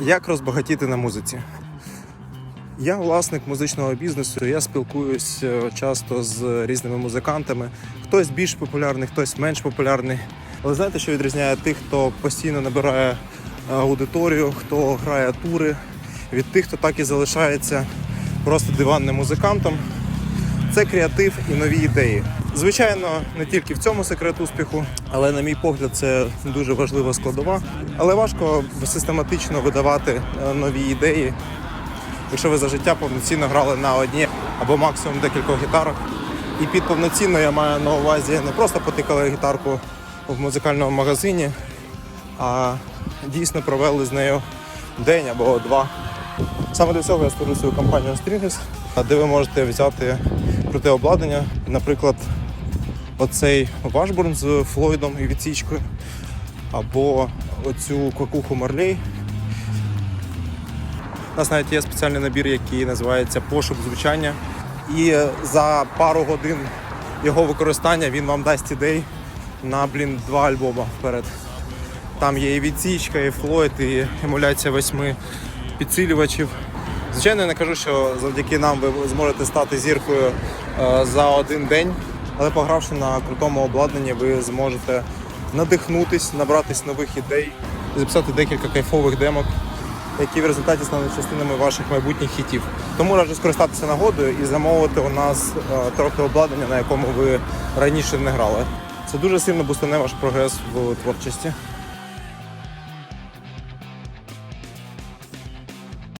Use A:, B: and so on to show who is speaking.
A: Як розбагатіти на музиці? Я власник музичного бізнесу. Я спілкуюсь е, часто з різними музикантами. Хтось більш популярний, хтось менш популярний. Але знаєте, що відрізняє тих, хто постійно набирає е, аудиторію, хто грає тури, від тих, хто так і залишається просто диванним музикантом. Це креатив і нові ідеї. Звичайно, не тільки в цьому секрет успіху, але на мій погляд, це дуже важлива складова. Але важко систематично видавати е, нові ідеї, якщо ви за життя повноцінно грали на одній або максимум декількох гітарах. І під повноцінно я маю на увазі не просто потикали гітарку в музикальному магазині, а дійсно провели з нею день або два. Саме для цього я створив свою компанію Stringers, де ви можете взяти круте обладнання, наприклад, оцей Washburn з Флойдом і відсічкою, або оцю кокуху Марлей. У нас навіть є спеціальний набір, який називається пошук звучання. І за пару годин його використання він вам дасть ідей на блін два альбома вперед. Там є і відсічка, і флойд, і емуляція восьми підсилювачів. Звичайно, я не кажу, що завдяки нам ви зможете стати зіркою е, за один день, але погравши на крутому обладнанні, ви зможете надихнутись, набратись нових ідей, записати декілька кайфових демок, які в результаті стануть частинами ваших майбутніх хітів. Тому раджу скористатися нагодою і замовити у нас е, трохи обладнання, на якому ви раніше не грали. Це дуже сильно бустане ваш прогрес в творчості.